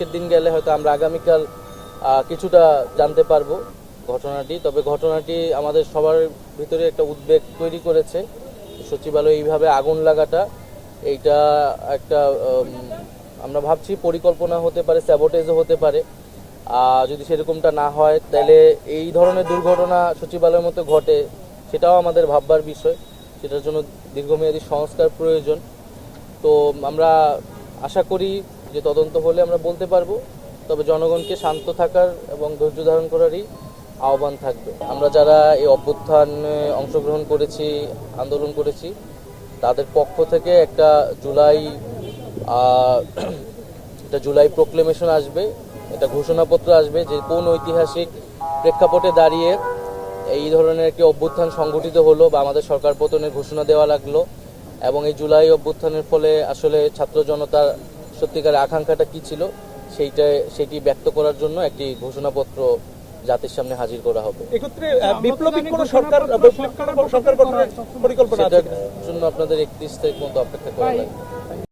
আজকের দিন গেলে হয়তো আমরা আগামীকাল কিছুটা জানতে পারব ঘটনাটি। তবে ঘটনাটি আমাদের সবার ভিতরে একটা উদ্বেগ তৈরি করেছে। সচিবালয়ে এইভাবে আগুন লাগাটা, এইটা একটা আমরা ভাবছি পরিকল্পনা হতে পারে স্যাবোটেজও হতে পারে। আর যদি সেরকমটা না হয়, তাহলে এই ধরনের দুর্ঘটনা সচিবালয়ের মতো ঘটে, সেটাও আমাদের ভাববার বিষয়। সেটার জন্য দীর্ঘমেয়াদী সংস্কার প্রয়োজন। তো আমরা আশা করি যে তদন্ত হলে আমরা বলতে পারব, তবে জনগণকে শান্ত থাকার এবং ধৈর্য ধারণ করারই আহ্বান থাকবে। আমরা যারা এই অভ্যুত্থানে অংশগ্রহণ করেছি, আন্দোলন করেছি, তাদের পক্ষ থেকে একটা জুলাই একটা জুলাই প্রোক্লেমেশন আসবে, একটা ঘোষণাপত্র আসবে যে কোন ঐতিহাসিক প্রেক্ষাপটে দাঁড়িয়ে এই ধরনের একটি অভ্যুত্থান সংগঠিত হলো বা আমাদের সরকার পতনের ঘোষণা দেওয়া লাগল। এবং এই জুলাই অভ্যুত্থানের ফলে আসলে ছাত্র জনতার সত্যিকার আকাঙ্ক্ষাটা কি ছিল সেইটা সেটি ব্যক্ত করার জন্য একটি ঘোষণাপত্র জাতির সামনে হাজির করা হবে। এক্ষেত্রে বিপ্লবী কোন সরকার সরকার গঠনের পরিকল্পনা আছে। জন্য আপনাদের একত্রিশ তারিখ মতো অপেক্ষা করা লাগবে।